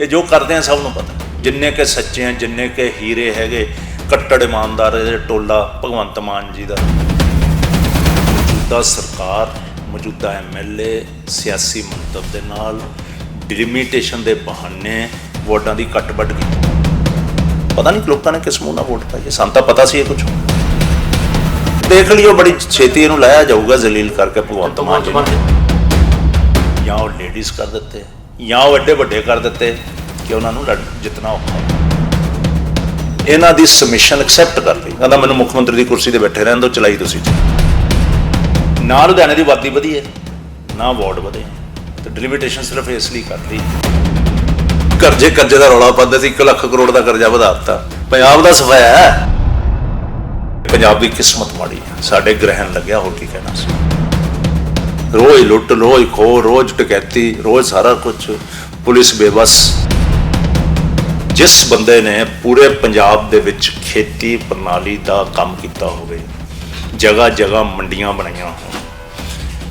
ਇਹ ਜੋ ਕਰਦੇ ਆ ਸਭ ਨੂੰ ਪਤਾ। ਜਿੰਨੇ ਕੇ ਸੱਚੇ ਆ ਜਿੰਨੇ ਕੇ ਹੀਰੇ ਹੈਗੇ ਕੱਟੜ ਇਮਾਨਦਾਰ ਇਹਦੇ ਟੋਲਾ ਭਗਵੰਤ ਮਾਨ ਜੀ ਦਾ। ਮੌਜੂਦਾ ਸਰਕਾਰ ਮੌਜੂਦਾ ਐਮਐਲਏ ਸਿਆਸੀ ਮੰਤਵ ਦੇ ਨਾਲ ਡਿਲੀਮੀਟੇਸ਼ਨ ਦੇ ਬਹਾਨੇ ਵੋਟਾਂ ਦੀ ਕੱਟ-ਵੱਢ ਕੀਤੀ। ਪਤਾ ਨਹੀਂ ਲੋਕਾਂ ਨੇ ਕਿਸ ਮੂੰਹ ਨਾਲ ਵੋਟ ਪਾਈ। ਸਾਨੂੰ ਤਾਂ ਪਤਾ ਸੀ ਇਹ ਕੁਝ ਦੇਖ ਲਿਓ ਬੜੀ ਛੇਤੀ ਇਹਨੂੰ ਲਾਇਆ ਜਾਊਗਾ ਜ਼ਲੀਲ ਕਰਕੇ ਭਗਵੰਤ ਮਾਨ ਜੀ ਜਾਂ। ਉਹ ਲੇਡੀਜ਼ ਕਰ ਦਿੱਤੇ। ਜਾਂ ਉਹ ਐਡੇ ਵੱਡੇ ਕਰ ਦਿੱਤੇ ਕਿ ਉਹਨਾਂ ਨੂੰ ਲੜ- ਜਿੱਤਣਾ ਔਖਾ ਇਹਨਾਂ ਦੀ ਸਬਮਿਸ਼ਨ ਐਕਸੈਪਟ ਕਰ ਲਈ। ਕਹਿੰਦਾ, ਮੈਨੂੰ ਮੁੱਖ ਮੰਤਰੀ ਦੀ ਕੁਰਸੀ ਤੇ ਬੈਠੇ ਰਹਿਣ ਦਿਓ, ਚਲਾਈ ਤੁਸੀਂ ਨਾ ਲੁਧਿਆਣੇ ਦੀ ਆਬਾਦੀ ਵਧੀ ਹੈ, ਨਾ ਵਾਰਡ ਵਧੇ। ਤੇ ਡਿਲੀਮਿਟੇਸ਼ਨ ਸਿਰਫ ਇਸ ਲਈ ਕਰ ਲਈ। ਕਰਜ਼ੇ ਕਰਜ਼ੇ ਦਾ ਰੌਲਾ ਪਾਉਂਦੇ ਸੀ 1 ਲੱਖ ਕਰੋੜ ਦਾ ਕਰਜ਼ਾ ਵਧਾ ਦਿੱਤਾ। ਪੰਜਾਬ ਦਾ ਸਫਾਇਆ ਹੈ। ਪੰਜਾਬ ਦੀ ਕਿਸਮਤ ਮਾੜੀ ਹੈ। ਸਾਡੇ ਗ੍ਰਹਿਣ ਲੱਗਿਆ, ਹੋਰ ਕੀ ਕਹਿਣਾ ਸੀ? ਰੋਜ਼ ਲੁੱਟ, ਰੋਜ਼ ਖੋ ਰੋਜ਼ ਟਕੈਤੀ ਰੋਜ਼ ਸਾਰਾ ਕੁਝ ਪੁਲਿਸ ਬੇਬਸ। ਜਿਸ ਬੰਦੇ ਨੇ ਪੂਰੇ ਪੰਜਾਬ ਦੇ ਵਿੱਚ ਖੇਤੀ ਪ੍ਰਣਾਲੀ ਦਾ ਕੰਮ ਕੀਤਾ ਹੋਵੇ, ਜਗ੍ਹਾ ਜਗ੍ਹਾ ਮੰਡੀਆਂ ਬਣਾਈਆਂ ਹੋਣ,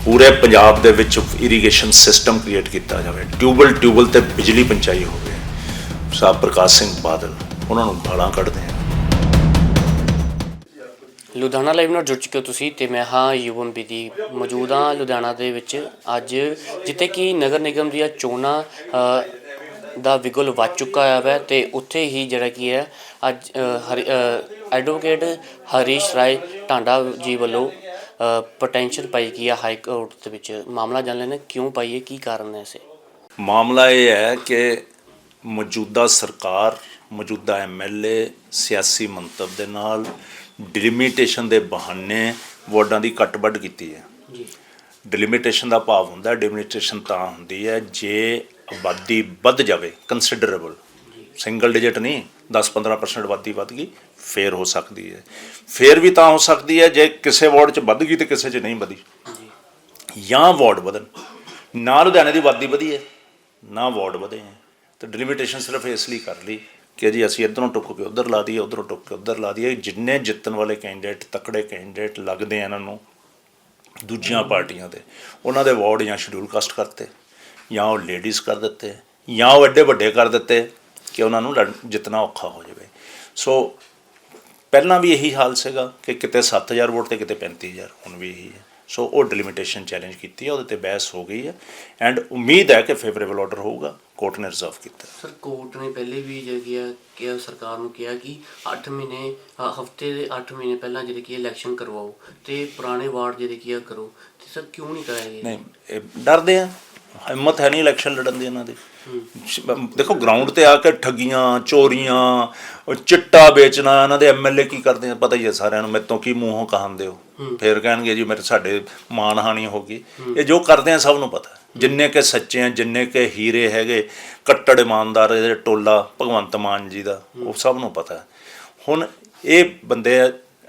ਪੂਰੇ ਪੰਜਾਬ ਦੇ ਵਿੱਚ ਇਰੀਗੇਸ਼ਨ ਸਿਸਟਮ ਕ੍ਰੀਏਟ ਕੀਤਾ ਜਾਵੇ ਟਿਊਬਲ ਟਿਊਬਲ ਤੇ ਬਿਜਲੀ ਪਹੁੰਚਾਈ ਹੋਵੇ। ਸਾਹਿਬ ਪ੍ਰਕਾਸ਼ ਸਿੰਘ ਬਾਦਲ, ਉਹਨਾਂ ਨੂੰ ਗਾਲਾਂ ਕੱਢਦੇ ਆ। ਲੁਧਿਆਣਾ ਲਾਈਵ ਨਾਲ ਜੁੜ ਚੁੱਕੇ ਹੋ ਤੁਸੀਂ ਤੇ ਮੈਂ ਹਾਂ ਯੂਵਮ ਬੀਦੀ ਮੌਜੂਦ ਹਾਂ ਲੁਧਿਆਣਾ ਦੇ ਵਿੱਚ। ਅੱਜ ਜਿੱਥੇ ਕਿ ਨਗਰ ਨਿਗਮ ਦੀਆਂ ਚੋਣਾਂ ਦਾ ਵਿਗਲ ਵੱਜ ਚੁੱਕਾ ਹੈ ਵੈ ਤੇ ਉੱਥੇ ਹੀ ਜਿਹੜਾ ਕੀ ਹੈ, ਅੱਜ ਹਰੀ- ਐਡਵੋਕੇਟ ਹਰੀਸ਼ ਰਾਏ ਟਾਂਡਾ ਜੀ ਵੱਲੋਂ ਪੋਟੈਂਸ਼ੀਅਲ ਪਾਈ ਗਈ ਹੈ ਹਾਈ ਕੋਰਟ ਦੇ ਵਿੱਚ। ਮਾਮਲਾ ਜਾਣ ਲੈਣਾ ਕਿਉਂ ਪਾਈ ਹੈ, ਕੀ ਕਾਰਨ ਹੈ ਇਸੇ? ਮਾਮਲਾ ਇਹ ਹੈ ਕਿ ਮੌਜੂਦਾ ਸਰਕਾਰ, ਮੌਜੂਦਾ ਐਮਐਲਏ ਸਿਆਸੀ ਮੰਤਵ ਦੇ ਨਾਲ ਡਿਲੀਮੀਟੇਸ਼ਨ ਦੇ ਬਹਾਨੇ ਵੋਟਾਂ ਦੀ ਕੱਟ-ਵੱਢ ਕੀਤੀ ਹੈ। ਜੀ। ਡਿਲੀਮੀਟੇਸ਼ਨ ਦਾ ਭਾਵ ਹੁੰਦਾ ਡਿਲੀਮੀਟੇਸ਼ਨ ਤਾਂ ਹੁੰਦੀ ਹੈ ਜੇ ਆਬਾਦੀ ਵੱਧ ਜਾਵੇ ਕੰਸੀਡਰੇਬਲ ਸਿੰਗਲ ਡਿਜਿਟ ਨਹੀਂ 10-15% ਆਬਾਦੀ ਵੱਧ ਗਈ ਫੇਰ ਹੋ ਸਕਦੀ ਹੈ। ਫੇਰ ਵੀ ਤਾਂ ਹੋ ਸਕਦੀ ਹੈ ਜੇ ਕਿਸੇ ਵਾਰਡ 'ਚ ਵੱਧ ਗਈ ਤੇ ਕਿਸੇ 'ਚ ਨਹੀਂ ਵਧੀ। ਜਾਂ। ਵਾਰਡ ਵਧਣ। ਨਾ ਲੁਧਿਆਣੇ ਦੀ ਆਬਾਦੀ ਵਧੀ ਹੈ ਨਾ ਵਾਰਡ ਵਧੇ ਹੈ। ਤੇ ਡਿਲੀਮੀਟੇਸ਼ਨ ਸਿਰਫ ਇਸ ਲਈ ਕਰ ਲਈ ਕਿ ਜੀ ਅਸੀਂ ਇਧਰੋਂ ਟੁੱਕ ਕੇ ਉਧਰ ਲਾ ਦਈਏ, ਉਧਰੋਂ ਟੁੱਕ ਕੇ ਉਧਰ ਲਾ ਦਈਏ। ਜਿੰਨੇ ਜਿੱਤਣ ਵਾਲੇ ਕੈਂਡੀਡੇਟ ਤਕੜੇ ਕੈਂਡੀਡੇਟ ਲੱਗਦੇ ਆ ਇਹਨਾਂ ਨੂੰ, ਦੂਜੀਆਂ ਪਾਰਟੀਆਂ ਦੇ ਉਹਨਾਂ ਦੇ ਵਾਰਡ ਜਾਂ ਸ਼ਡਿਊਲ ਕਾਸਟ ਕਰਤੇ, ਜਾਂ ਉਹ ਲੇਡੀਜ਼ ਕਰ ਦਿੱਤੇ, ਜਾਂ ਉਹ ਐਡੇ ਵੱਡੇ ਕਰ ਦਿੱਤੇ ਕਿ ਉਹਨਾਂ ਨੂੰ ਲੜ- ਜਿੱਤਣਾ ਔਖਾ ਹੋ ਜਾਵੇ। ਸੋ ਪਹਿਲਾਂ ਵੀ ਇਹੀ ਹਾਲ ਸੀਗਾ ਕਿ ਕਿਤੇ 7000 ਵੋਟ ਤੇ ਕਿਤੇ 35000 ਹੁਣ ਵੀ ਇਹੀ ਹੈ। ਸੋ ਉਹ ਡਿਲੀਮਿਟੇਸ਼ਨ ਚੈਲੰਜ ਕੀਤੀ ਹੈ ਉਹਦੇ ਤੇ ਬਹਿਸ ਹੋ ਗਈ ਹੈ। ਐਂਡ ਉਮੀਦ ਹੈ ਕਿ ਫੇਵਰੇਬਲ ਆਰਡਰ ਹੋਊਗਾ ਕੋਰਟ ਨੇ ਰਿਜ਼ਰਵ ਕੀਤਾ। ਸਰ ਕੋਰਟ ਨੇ ਪਹਿਲੇ ਵੀ ਜਿਹੜਾ ਕੀ ਹੈ ਕਿ ਸਰਕਾਰ ਨੂੰ ਕਿਹਾ ਕਿ 8 ਮਹੀਨੇ ਹਫ਼ਤੇ ਦੇ 8 ਮਹੀਨੇ ਪਹਿਲਾਂ ਜਿਹੜੇ ਕੀ ਇਲੈਕਸ਼ਨ ਕਰਵਾਓ ਤੇ ਪੁਰਾਣੇ ਵਾਰਡ ਜਿਹੜੇ ਕੀ ਕਰੋ। ਤੇ ਸਰ ਕਿਉਂ ਨਹੀਂ ਕਰਾਇਆ ਨਹੀਂ ਡਰਦੇ ਆ। ਹਿੰਮਤ ਹੈ ਨਹੀਂ ਇਲੈਕਸ਼ਨ ਲੜਨ ਦੀ ਇਹਨਾਂ ਦੀ। ਦੇਖੋ ਗਰਾਊਂਡ ਤੇ ਆ ਕੇ ਠੱਗੀਆਂ ਚੋਰੀਆਂ ਚਿੱਟਾ ਵੇਚਣਾ ਇਹਨਾਂ ਦੇ ਐਮਐਲਏ ਕੀ ਕਰਦੇ ਆ? ਪਤਾ ਹੀ ਹੈ ਸਾਰਿਆਂ ਨੂੰ ਮੇਰੇ ਤੋਂ ਕੀ ਮੂੰਹੋਂ ਕਹਾਂਦੇ ਹੋ? ਫਿਰ ਕਹਿਣਗੇ ਜੀ ਮੇਰੇ ਸਾਡੇ ਮਾਨਹਾਨੀ ਹੋ ਗਈ। ਇਹ ਜੋ ਕਰਦੇ ਆ ਸਭ ਨੂੰ ਪਤਾ। ਜਿੰਨੇ ਕੇ ਸੱਚੇ ਆ ਜਿੰਨੇ ਕੇ ਹੀਰੇ ਹੈਗੇ ਕੱਟੜ ਇਮਾਨਦਾਰ ਇਹਦੇ ਟੋਲਾ ਭਗਵੰਤ ਮਾਨ ਜੀ ਦਾ ਉਹ ਸਭ ਨੂੰ ਪਤਾ। ਹੁਣ ਇਹ ਬੰਦੇ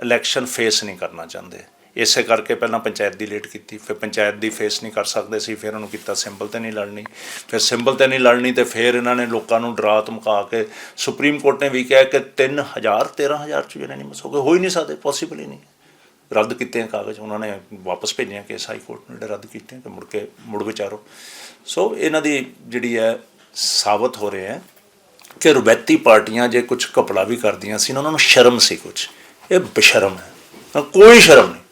ਇਲੈਕਸ਼ਨ ਫੇਸ ਨਹੀਂ ਕਰਨਾ ਚਾਹੁੰਦੇ। ਇਸੇ ਕਰਕੇ ਪਹਿਲਾਂ ਪੰਚਾਇਤ ਦੀ ਲੇਟ ਕੀਤੀ, ਫਿਰ ਪੰਚਾਇਤ ਦੀ ਫੇਸ ਨਹੀਂ ਕਰ ਸਕਦੇ ਸੀ, ਫਿਰ ਉਹਨੂੰ ਕੀਤਾ ਸਿੰਬਲ ਤੇ ਨਹੀਂ ਲੜਨੀ। ਫਿਰ ਸਿੰਬਲ ਤੇ ਨਹੀਂ ਲੜਨੀ ਤੇ ਫਿਰ ਇਹਨਾਂ ਨੇ ਲੋਕਾਂ ਨੂੰ ਡਰਾ ਧਮਕਾ ਕੇ ਸੁਪਰੀਮ ਕੋਰਟ ਨੇ ਵੀ ਕਿਹਾ ਕਿ 3000 13000 ਚ ਜਿਹੜੇ ਨਹੀਂ ਮਸੋਗੇ ਹੋ ਹੀ ਨਹੀਂ ਸਕਦੇ ਪੋਸੀਬਲ ਹੀ ਨਹੀਂ। ਰੱਦ ਕੀਤੇ ਆ ਕਾਗਜ਼, ਉਹਨਾਂ ਨੇ ਵਾਪਸ ਭੇਜਿਆ ਕੇਸ ਹਾਈ ਕੋਰਟ ਨੇ ਜਿਹੜੇ ਰੱਦ ਕੀਤੇ ਆ ਕਿ ਮੁੜ ਕੇ ਮੁੜ ਵਿਚਾਰੋ। ਸੋ ਇਹਨਾਂ ਦੀ ਜਿਹੜੀ ਹੈ ਸਾਬਤ ਹੋ ਰਿਹਾ ਹੈ ਕਿ ਰਵੈਤੀ ਪਾਰਟੀਆਂ ਜੇ ਕੁਝ ਕਪੜਾ ਵੀ ਕਰਦੀਆਂ ਸੀ ਨਾ, ਉਹਨਾਂ ਨੂੰ ਸ਼ਰਮ ਸੀ ਕੁਝ ਇਹ ਬੇਸ਼ਰਮ ਹੈ। ਕੋਈ ਸ਼ਰਮ ਨਹੀਂ।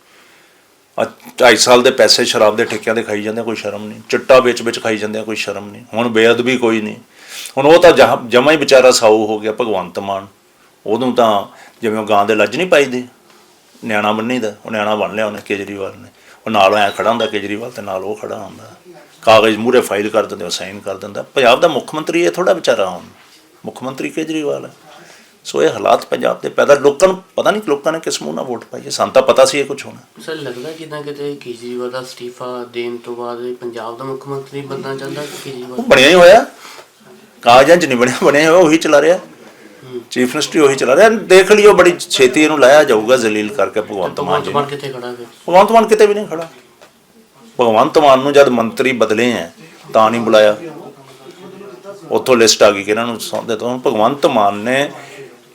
2.5 ਸਾਲ ਦੇ ਪੈਸੇ ਸ਼ਰਾਬ ਦੇ ਠੇਕਿਆਂ ਦੇ ਖਾਈ ਜਾਂਦੇ ਕੋਈ ਸ਼ਰਮ ਨਹੀਂ। ਚਿੱਟਾ ਵੇਚ ਵਿੱਚ ਖਾਈ ਜਾਂਦੇ ਆ, ਕੋਈ ਸ਼ਰਮ ਨਹੀਂ। ਹੁਣ ਬੇਅਦਬੀ ਕੋਈ ਨਹੀਂ। ਹੁਣ ਉਹ ਤਾਂ ਜਮਾ ਹੀ ਵਿਚਾਰਾ ਸਾਊ ਹੋ ਗਿਆ ਭਗਵੰਤ ਮਾਨ। ਉਦੋਂ ਤਾਂ ਜਿਵੇਂ ਉਹ ਗਾਂ ਦੇ ਲੱਜ ਨਹੀਂ ਪਾਈਦੇ। ਨਿਆਣਾ ਬੰਨੀ ਦਾ ਉਹ ਨਿਆਣਾ ਬਣ ਲਿਆ ਉਹਨੇ ਕੇਜਰੀਵਾਲ ਨੇ। ਉਹ ਨਾਲ ਐ ਖੜਾ ਹੁੰਦਾ ਕੇਜਰੀਵਾਲ ਤੇ ਨਾਲ ਉਹ ਖੜਾ ਹੁੰਦਾ। ਕਾਗਜ਼ ਮੂਰੇ ਫਾਈਲ ਕਰ ਦਿੰਦੇ ਉਹ ਸਾਈਨ ਕਰ ਦਿੰਦਾ। ਪੰਜਾਬ ਦਾ ਮੁੱਖ ਮੰਤਰੀ ਇਹ ਥੋੜਾ ਵਿਚਾਰਾ ਹੁਣ। ਮੁੱਖ ਮੰਤਰੀ ਕੇਜਰੀਵਾਲ ਹੈ। ਸੋ ਇਹ ਹਾਲਾਤ ਪੰਜਾਬ ਦੇ ਪੈਦਾ ਲੋਕਾਂ ਨੂੰ ਪਤਾ ਨਹੀਂ ਲੋਕਾਂ ਨੇ ਕਿਸ ਮੂੰਹ ਨਾਲ ਵੋਟ ਪਾਈ ਹੈ ਸਾਨੂੰ ਤਾਂ ਪਤਾ ਸੀ ਇਹ ਕੁਝ ਹੋਣਾ। ਸਰ ਲੱਗਦਾ ਕਿਦਾਂ ਕਿਤੇ ਕੇਜਰੀਵਾਲ ਦਾ ਅਸਤੀਫਾ ਦੇਣ ਤੋਂ ਬਾਅਦ ਪੰਜਾਬ ਦਾ ਮੁੱਖ ਮੰਤਰੀ ਬਣਨਾ ਚਾਹੁੰਦਾ ਕੇਜਰੀਵਾਲ? ਬਣਿਆ ਹੀ ਹੋਇਆ। ਕਾਗਜ਼ਾਂ 'ਚ ਨਹੀਂ ਬਣਿਆ ਬਣਿਆ ਹੋਇਆ ਉਹੀ ਚਲਾ ਰਿਹਾ। ਚੀਫ ਮਿਨਿਸਟਰੀ ਉਹੀ ਚਲਾ ਰਿਹਾ। ਦੇਖ ਲਿਓ ਬੜੀ ਛੇਤੀ ਇਹਨੂੰ ਲਾਇਆ ਜਾਊਗਾ ਜ਼ਲੀਲ ਕਰਕੇ ਭਗਵੰਤ ਮਾਨ ਜੀ ਭਗਵੰਤ। ਮਾਨ ਕਿੱਥੇ ਖੜਾ ਫਿਰ? ਭਗਵੰਤ ਮਾਨ ਕਿਤੇ ਵੀ ਨਹੀਂ ਖੜਾ। ਭਗਵੰਤ ਮਾਨ ਨੂੰ ਜਦ ਮੰਤਰੀ ਬਦਲੇ ਆ ਤਾਂ ਨਹੀਂ ਬੁਲਾਇਆ। ਉੱਥੋਂ ਲਿਸਟ ਆ ਗਈ ਕਿ ਇਹਨਾਂ ਨੂੰ ਸੌਂਦੇ ਤੋਂ। ਭਗਵੰਤ ਮਾਨ ਨੇ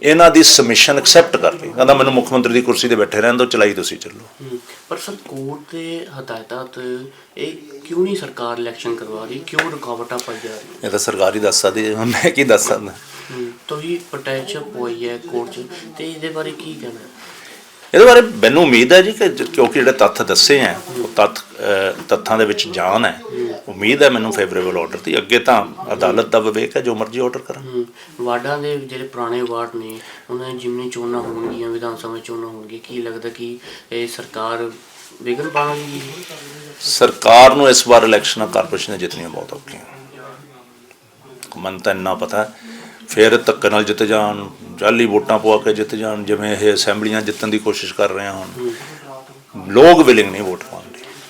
ਇਹਨਾਂ ਦੀ ਸਬਮਿਸ਼ਨ ਐਕਸੈਪਟ ਕਰ ਲਈ। ਕਹਿੰਦਾ ਮੈਨੂੰ ਮੁੱਖ ਮੰਤਰੀ ਦੀ ਕੁਰਸੀ ਤੇ ਬੈਠੇ ਰਹਿਣ ਦਿਓ ਚਲਾਈ ਤੁਸੀਂ ਚੱਲੋ। ਪਰ ਸਰ ਕੋਰਟ ਦੇ ਹਦਾਇਤਾਂ ਤੇ ਇਹ ਕਿਉਂ ਨਹੀਂ ਸਰਕਾਰ ਇਲੈਕਸ਼ਨ ਕਰਵਾ ਰਹੀ? ਕਿਉਂ ਰੁਕਾਵਟਾਂ ਪਾਈ ਜਾ ਰਹੀਆਂ? ਇਹ ਤਾਂ ਸਰਕਾਰੀ ਦੱਸ ਸਕਦੀ ਹੈ, ਮੈਂ ਕੀ ਦੱਸ ਸਕਦਾ? ਤੁਸੀਂ ਪੋਟੈਂਸ਼ੀਅਲ ਪੋਈ ਹੈ ਕੋਰਟ 'ਚ। ਤੇ ਇਹਦੇ ਬਾਰੇ ਕੀ ਕਹਿਣਾ? ਹੈ? ਇਹਦੇ ਬਾਰੇ ਮੈਨੂੰ ਉਮੀਦ ਹੈ ਜੀ ਕਿ ਕਿਉਂਕਿ ਜਿਹੜੇ ਤੱਥ ਦੱਸੇ ਆ ਉਹ ਤੱਥ ਤੱਥਾਂ ਦੇ ਵਿੱਚ ਜਾਨ ਹੈ। ਉਮੀਦ ਹੈ ਮੈਨੂੰ ਫੇਵਰੇਬਲ ਆਰਡਰ ਦੀ। ਅੱਗੇ ਤਾਂ ਅਦਾਲਤ ਦਾ ਵਿਵੇਕ ਹੈ ਜੋ ਮਰਜ਼ੀ ਆਰਡਰ ਕਰਨ ਵਾਰਡਾਂ ਦੇ ਜਿਹੜੇ ਪੁਰਾਣੇ ਵਾਰਡ ਨੇ ਉਹਨਾਂ ਦੀ ਜਿਮਨੀ ਚੋਣਾਂ ਹੋਣਗੀਆਂ ਵਿਧਾਨ ਸਭਾ ਚੋਣਾਂ ਹੋਣਗੀਆਂ ਕੀ ਲੱਗਦਾ ਕਿ ਇਹ ਸਰਕਾਰ ਵਿਗਨ ਪਾਉਣਗੀ ਸਰਕਾਰ ਨੂੰ ਇਸ ਵਾਰ ਇਲੈਕਸ਼ਨਾਂ ਕਾਰਪੋਰੇਸ਼ਨ ਜਿੱਤਣੀਆਂ ਬਹੁਤ ਔਖੀਆਂ। ਮਨ ਤਾਂ ਇੰਨਾ ਪਤਾ। ਫਿਰ ਧੱਕੇ ਨਾਲ ਜਿੱਤ ਜਾਣ ਜਾਲੀ ਵੋਟਾਂ ਪਵਾ ਕੇ ਜਿੱਤ ਜਾਣ ਜਿਵੇਂ ਇਹ ਅਸੈਂਬਲੀਆਂ ਜਿੱਤਣ ਦੀ ਕੋਸ਼ਿਸ਼ ਕਰ ਰਹੇ ਹੁਣ। ਲੋਕ ਵਿਲਿੰਗ ਨਹੀਂ ਵੋਟ ਪਾਉਣ।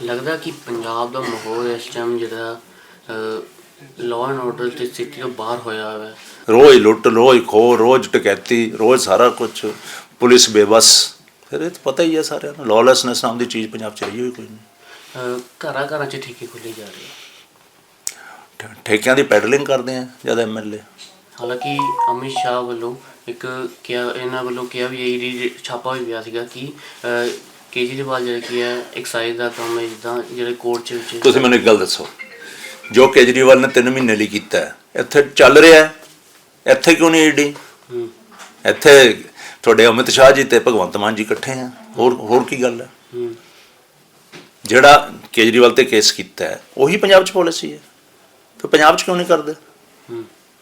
ਲੱਗਦਾ ਕਿ ਪੰਜਾਬ ਦਾ ਮਾਹੌਲ ਇਸ ਟਾਈਮ ਜਿਹੜਾ ਲਾਅ ਐਂਡ ਆਰਡਰ ਤੇ ਸਥਿਤੀ ਤੋਂ ਬਾਹਰ ਹੋਇਆ ਹੋਇਆ ਹੈ। ਰੋਜ਼ ਲੁੱਟ ਰੋਜ਼ ਖੋ ਰੋਜ਼ ਟਕੈਤੀ ਰੋਜ਼ ਸਾਰਾ ਕੁਝ ਪੁਲਿਸ ਬੇਬਸ। ਫਿਰ ਇਹ ਤਾਂ ਪਤਾ ਹੀ ਹੈ ਸਾਰਿਆਂ ਨੂੰ ਲੌਲੈਸਨੈਸ ਨਾਮ ਦੀ ਚੀਜ਼ ਪੰਜਾਬ 'ਚ ਰਹੀ ਹੋਈ ਕੋਈ ਨਹੀਂ। ਘਰਾਂ ਘਰਾਂ 'ਚ ਠੇਕੇ ਖੁੱਲੇ ਜਾ ਰਹੇ ਆ। ਠੇਕਿਆਂ ਦੀ ਪੈਡਲਿੰਗ ਕਰਦੇ ਆ ਜਦ ਐਮਐਲਏ ਹਾਲਾਂਕਿ ਅਮਿਤ ਸ਼ਾਹ ਵੱਲੋਂ ਇੱਕ ਕਿਹਾ ਇਹਨਾਂ ਵੱਲੋਂ ਕਿਹਾ ਵੀ ਇਹ ਛਾਪਾ ਪਿਆ ਸੀਗਾ ਕਿ ਕੇਜਰੀਵਾਲ ਜਿਹੜਾ ਕੀ ਹੈ ਐਕਸਾਈਜ਼ ਦਾ ਕੰਮ ਹੈ ਜਿੱਦਾਂ ਜਿਹੜੇ ਕੋਰਟ 'ਚ ਵਿੱਚ? ਤੁਸੀਂ ਮੈਨੂੰ ਇੱਕ ਗੱਲ ਦੱਸੋ। ਜੋ ਕੇਜਰੀਵਾਲ ਨੇ 3 ਮਹੀਨੇ ਲਈ ਕੀਤਾ ਹੈ, ਇੱਥੇ ਚੱਲ ਰਿਹਾ ਹੈ? ਇੱਥੇ ਕਿਉਂ ਨਹੀਂ ਈਡੀ ਇੱਥੇ ਤੁਹਾਡੇ ਅਮਿਤ ਸ਼ਾਹ ਜੀ ਤੇ ਭਗਵੰਤ ਮਾਨ ਜੀ ਇਕੱਠੇ ਆ ਹੋਰ ਹੋਰ ਕੀ ਗੱਲ ਹੈ? ਜਿਹੜਾ ਕੇਜਰੀਵਾਲ ਤੇ ਕੇਸ ਕੀਤਾ ਹੈ ਉਹੀ ਪੰਜਾਬ 'ਚ ਪਾਲਿਸੀ ਹੈ। ਤੇ ਪੰਜਾਬ 'ਚ ਕਿਉਂ ਨਹੀਂ ਕਰਦੇ?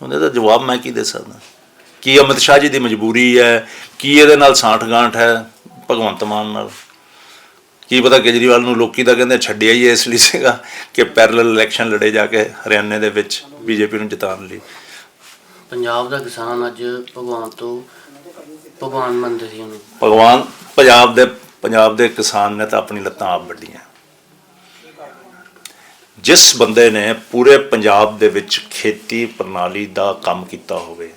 ਉਹਦੇ ਦਾ ਜਵਾਬ ਮੈਂ ਕੀ ਦੇ ਸਕਦਾ? ਕੀ ਅਮਿਤ ਸ਼ਾਹ ਜੀ ਦੀ ਮਜਬੂਰੀ ਹੈ? ਕੀ ਇਹਦੇ ਨਾਲ ਸਾਂਠ ਗਾਂਠ ਹੈ ਭਗਵੰਤ ਮਾਨ ਨਾਲ? ਕੀ ਪਤਾ ਕੇਜਰੀਵਾਲ ਨੂੰ ਲੋਕੀ ਤਾਂ ਕਹਿੰਦੇ ਛੱਡਿਆ ਹੀ ਇਸ ਲਈ ਸੀਗਾ ਕਿ ਪੈਰਲਲ ਇਲੈਕਸ਼ਨ ਲੜੇ ਜਾ ਕੇ ਹਰਿਆਣੇ ਦੇ ਵਿੱਚ ਬੀਜੇਪੀ ਨੂੰ ਜਿਤਾਉਣ ਲਈ। ਪੰਜਾਬ ਦਾ ਕਿਸਾਨ ਅੱਜ ਭਗਵਾਨ ਤੋਂ ਭਗਵਾਨ ਮੰਨਦੇ ਸੀ ਉਹਨੂੰ ਭਗਵਾਨ ਪੰਜਾਬ ਦੇ ਪੰਜਾਬ ਦੇ ਕਿਸਾਨ ਨੇ ਤਾਂ ਆਪਣੀ ਲੱਤਾਂ ਆਪ ਵੱਡੀਆਂ ਜਿਸ ਬੰਦੇ ਨੇ ਪੂਰੇ ਪੰਜਾਬ ਦੇ ਵਿੱਚ ਖੇਤੀ ਪ੍ਰਣਾਲੀ ਦਾ ਕੰਮ ਕੀਤਾ ਹੋਵੇ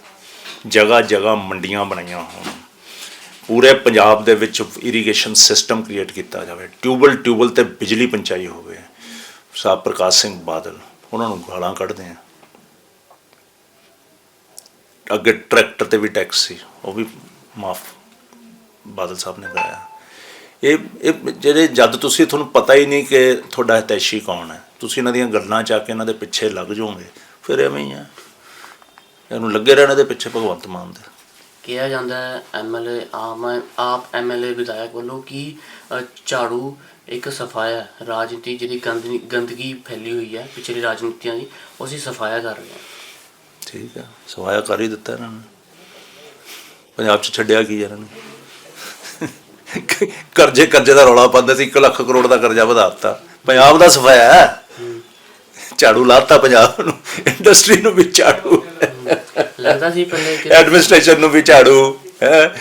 ਜਗ੍ਹਾ ਜਗ੍ਹਾ ਮੰਡੀਆਂ ਬਣਾਈਆਂ ਹੋਣ ਪੂਰੇ ਪੰਜਾਬ ਦੇ ਵਿੱਚ ਇਰੀਗੇਸ਼ਨ ਸਿਸਟਮ ਕ੍ਰੀਏਟ ਕੀਤਾ ਜਾਵੇ। ਟਿਊਬਲ ਟਿਊਬਲ ਤੇ ਬਿਜਲੀ ਪਹੁੰਚਾਈ ਹੋਵੇ। ਸਾਹਿਬ ਪ੍ਰਕਾਸ਼ ਸਿੰਘ ਬਾਦਲ, ਉਹਨਾਂ ਨੂੰ ਗਾਲਾਂ ਕੱਢਦੇ ਆ। ਅੱਗੇ ਟਰੈਕਟਰ ਤੇ ਵੀ ਟੈਕਸ ਸੀ, ਉਹ ਵੀ ਮਾਫ ਬਾਦਲ ਸਾਹਿਬ ਨੇ ਕਰਾਇਆ। ਇਹ ਇਹ ਜਿਹੜੇ ਜਦ ਤੁਸੀਂ ਤੁਹਾਨੂੰ ਪਤਾ ਹੀ ਨਹੀਂ ਕਿ ਤੁਹਾਡਾ ਹਿਤੈਸ਼ੀ ਕੌਣ ਹੈ, ਤੁਸੀਂ ਇਹਨਾਂ ਦੀਆਂ ਗੱਲਾਂ ਚ ਆ ਕੇ ਇਹਨਾਂ ਦੇ ਪਿੱਛੇ ਲੱਗ ਜਾਓਗੇ, ਫਿਰ ਐਵੇਂ ਹੀ ਆ। ਇਹਨੂੰ ਲੱਗੇ ਰਹਿਣ ਦੇ ਪਿੱਛੇ ਭਗਵੰਤ ਮਾਨ ਦੇ। ਕਿਹਾ ਜਾਂਦਾ ਹੈ ਐਮਐਲਏ ਆਮ ਆਪ ਐਮਐਲਏ ਵਿਧਾਇਕ ਵੱਲੋਂ ਕਿ ਝਾੜੂ ਇੱਕ ਸਫਾਇਆ। ਰਾਜਨੀਤੀ ਜਿਹੜੀ ਗੰਦਗੀ ਗੰਦਗੀ ਫੈਲੀ ਹੋਈ ਹੈ ਪਿਛਲੀ ਰਾਜਨੀਤੀਆਂ ਦੀ ਉਹ ਅਸੀਂ ਸਫਾਇਆ ਕਰ ਰਹੇ ਹਾਂ। ਠੀਕ ਆ ਸਵਾਇਆ ਕਰ ਹੀ ਦਿੱਤਾ ਇਹਨਾਂ ਨੇ। ਪੰਜਾਬ ਚ ਛੱਡਿਆ ਕੀ ਇਹਨਾਂ ਨੇ? ਕਰਜ਼ੇ ਕਰਜ਼ੇ ਦਾ ਰੌਲਾ ਪਾਉਂਦੇ ਸੀ 1 ਲੱਖ ਕਰੋੜ ਦਾ ਕਰਜ਼ਾ ਵਧਾ ਦਿੱਤਾ। ਪੰਜਾਬ ਦਾ ਸਫਾਇਆ ਝਾੜੂ ਲਾਤਾ ਪੰਜਾਬ ਨੂੰ ਇੰਡਸਟਰੀ ਨੂੰ ਵੀ ਝਾੜੂ। ਲੱਗਦਾ ਸੀ ਪਹਿਲੇ ਕਿ ਐਡਮਿਨਿਸਟ੍ਰੇਸ਼ਨ ਨੂੰ ਵੀ ਝਾੜੂ ਹੈ?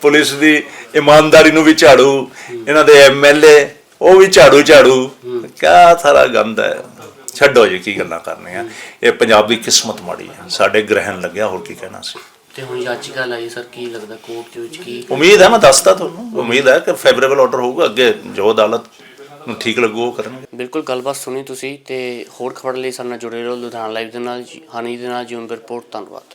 ਪੁਲਿਸ ਦੀ ਇਮਾਨਦਾਰੀ ਨੂੰ ਵੀ ਝਾੜੂ ਇਹਨਾਂ ਦੇ ਐਮਐਲਏ ਉਹ ਵੀ ਝਾੜੂ ਝਾੜੂ। ਕਿਆ ਸਾਰਾ ਗੰਦ ਹੈ। ਛੱਡੋ ਜੀ ਕੀ ਗੱਲਾਂ ਕਰਨੀਆਂ। ਇਹ ਪੰਜਾਬ ਦੀ ਕਿਸਮਤ ਮਾੜੀ ਹੈ। ਸਾਡੇ ਗ੍ਰਹਿਣ ਲੱਗਿਆ ਹੋਰ ਕੀ ਕਹਿਣਾ ਸੀ? ਤੇ ਹੁਣ ਯਾਚੀਕਾ ਲਾਈ ਸਰ ਕੀ ਲੱਗਦਾ ਕੋਰਟ ਦੇ ਵਿੱਚ ਕੀ? ਉਮੀਦ ਹੈ ਮੈਂ ਦੱਸਦਾ ਤੁਹਾਨੂੰ। ਉਮੀਦ ਹੈ ਕਿ ਫੇਵਰੇਬਲ ਆਰਡਰ ਹੋਊਗਾ। ਅੱਗੇ ਜੋ ਅਦਾਲਤ ਨੂੰ ਠੀਕ ਲੱਗੂ ਉਹ ਕਰਨਗੇ। ਬਿਲਕੁਲ ਗੱਲਬਾਤ ਸੁਣੀ ਤੁਸੀਂ ਤੇ ਹੋਰ ਖਬਰ ਲਈ ਸਾਡੇ ਨਾਲ ਜੁੜੇ ਰਹੋ ਲੁਧਿਆਣਾ ਲਾਈਵ ਦੇ ਨਾਲ। ਹਨੀ ਦੇ ਨਾਲ ਜੀਵਨ ਰਿਪੋਰਟ ਧੰਨਵਾਦ।